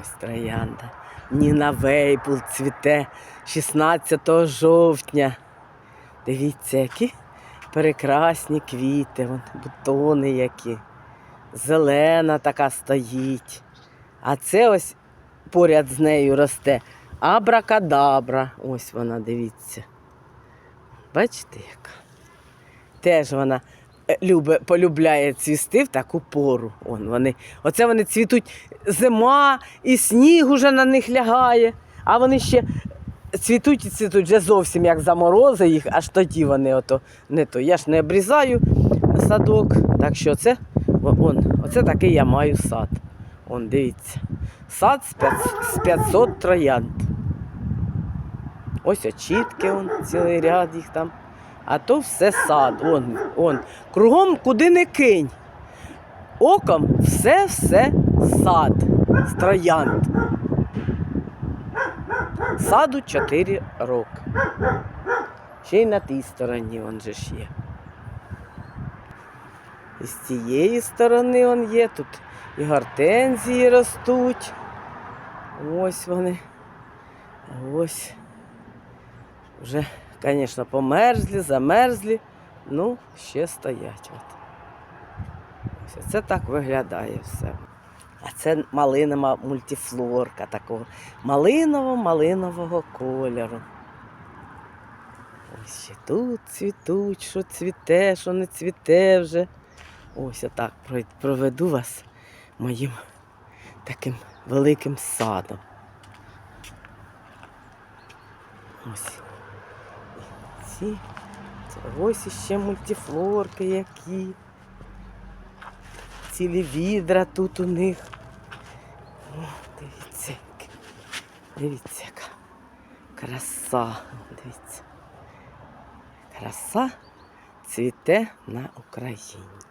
Ось троянда. Ніна Вейпл цвіте 16 жовтня. Дивіться, які прекрасні квіти, вон, бутони які. Зелена така стоїть. А це ось поряд з нею росте абракадабра. Ось вона, дивіться. Бачите, яка? Теж вона любе, полюбляє цвісти в таку пору. Вон вони. Оце вони цвітуть зима, і сніг уже на них лягає, а вони ще цвітуть і цвітуть вже зовсім як заморози їх, аж тоді вони ото не то. Я ж не обрізаю садок. Так що це, он, оце такий я маю сад. Он, дивіться. Сад з 500 троянд. Ось очітки, он, цілий ряд їх там. А то все сад. Он, он. Кругом куди не кинь. Оком все-все сад з троянд. Саду 4 роки. Ще й на тій стороні он же ж є. І з цієї сторони он є. Тут і гортензії ростуть. Ось вони. Ось. Вже, звісно, померзлі, замерзлі, ну, ще стоять. От. Ось це так виглядає все. А це малинова мультифлорка такого малиново-малинового кольору. Ось ще тут цвітуть, що цвіте, що не цвіте вже. Ось отак прой- проведу вас моїм таким великим садом. Ось. Це ось іще мультифлорки які. Цілі відра тут у них. О, дивіться, дивіться, яка краса. Дивіться. Краса цвіте на Україні.